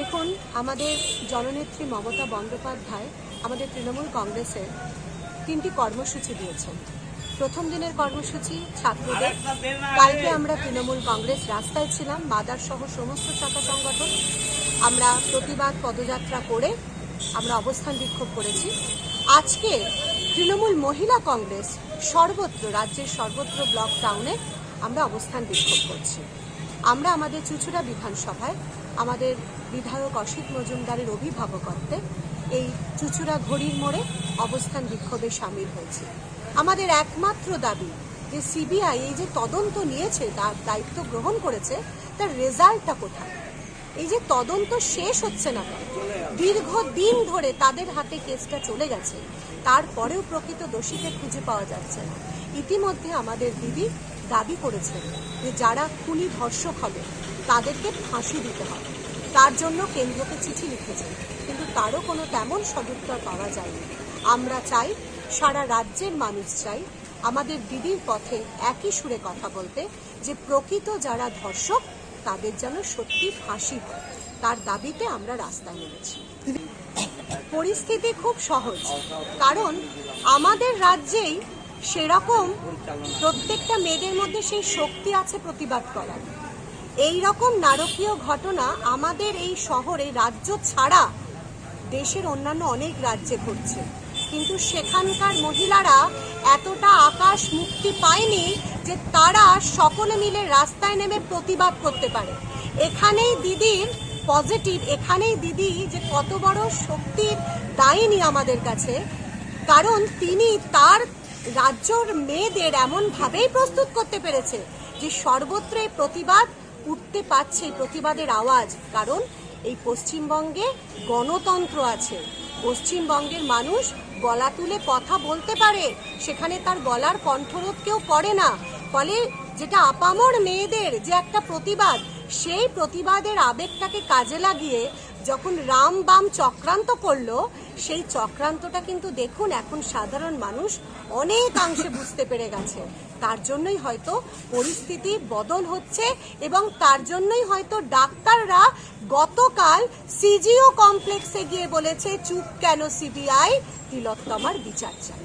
দেখুন, আমাদের জননেত্রী মমতা বন্দ্যোপাধ্যায় আমাদের তৃণমূল কংগ্রেসের তিনটি কর্মসূচি দিয়েছেন। প্রথম দিনের কর্মসূচি ছাত্রদের। কালকে আমরা তৃণমূল কংগ্রেস রাস্তায় ছিলাম, বাজার সহ সমস্ত শাখা সংগঠন। আমরা প্রতিবাদ পদযাত্রা করে আমরা অবস্থান বিক্ষোভ করেছি। আজকে তৃণমূল মহিলা কংগ্রেস সর্বত্র, রাজ্যের সর্বত্র ব্লক টাউনে আমরা অবস্থান বিক্ষোভ করছি। আমরা আমাদের চুচুড়া বিধানসভায় আমাদের বিধায়ক অসিত মজুমদারের অভিভাবকত্বে এই চুচুড়া ঘড়ির মোড়ে অবস্থান বিক্ষোভে সামিল হয়েছে। আমাদের একমাত্র দাবি যে সিবিআই এই যে তদন্ত নিয়েছে, তার দায়িত্ব গ্রহণ করেছে, তার রেজাল্টটা কোথায়? এই যে তদন্ত শেষ হচ্ছে না দীর্ঘ দিন ধরে তাদের হাতে কেসটা চলে গেছে, তারপরেও প্রকৃত দোষীকে খুঁজে পাওয়া যাচ্ছে না। ইতিমধ্যে আমাদের দিদি দাবি করেছেন যে যারা খুনি ধর্ষক হবে, তাদেরকে ফাঁসি দিতে হবে। তার জন্য কেন্দ্রকে চিঠি লিখেছেন, কিন্তু তারও কোনো তেমন সদুত্তর পাওয়া যায়নি। আমরা চাই সারা রাজ্যের মানুষ চাই আমাদের দিদির পথে একই সুরে কথা বলতে যে প্রকৃত যারা ধর্ষক, তাদের যেন সত্যি ফাঁসি হয়। তার দাবিতে আমরা রাস্তায় নেমেছি। পরিস্থিতি খুব সহজ, কারণ আমাদের রাজ্যেই সেরকম প্রত্যেকটা মেয়েদের মধ্যে সেই শক্তি আছে প্রতিবাদ করার। এই রকম নারকীয় ঘটনা আমাদের এই শহরে রাজ্য ছাড়া দেশের অন্যান্য অনেক রাজ্যে ঘটছে। কিন্তু সেখানকার মহিলারা এতটা আকাশ মুক্তি পায়নি যে তারা সকলে মিলে রাস্তায় নেমে প্রতিবাদ করতে পারে। এখানেই দিদির পজিটিভ, এখানেই দিদি যে কত বড় শক্তির দায়িনী আমাদের কাছে। কারণ তিনি তার রাজ্যর মেয়েদের এমনভাবেই প্রস্তুত করতে পেরেছে যে সর্বত্র এই প্রতিবাদ উঠতে পারছে প্রতিবাদের আওয়াজ। কারণ এই পশ্চিমবঙ্গে গণতন্ত্র আছে। পশ্চিমবঙ্গের মানুষ গলা তুলে কথা বলতে পারে, সেখানে তার গলার কণ্ঠরোধ কেউ করে না। ফলে যেটা আপামর মেয়েদের যে একটা প্রতিবাদ, সেই প্রতিবাদের আবেগটাকে কাজে লাগিয়ে যখন রাম বাম চক্রান্ত করল, সেই চক্রান্তটা কিন্তু দেখুন এখন সাধারণ মানুষ অনেকাংশে বুঝতে পেরে গেছে। তার জন্যই হয়তো পরিস্থিতি বদল হচ্ছে এবং তার জন্যই হয়তো ডাক্তাররা গতকাল সিজিও কমপ্লেক্সে গিয়ে বলেছে, চুপ কেন সিবিআই? তিলোত্তমার বিচার চাই।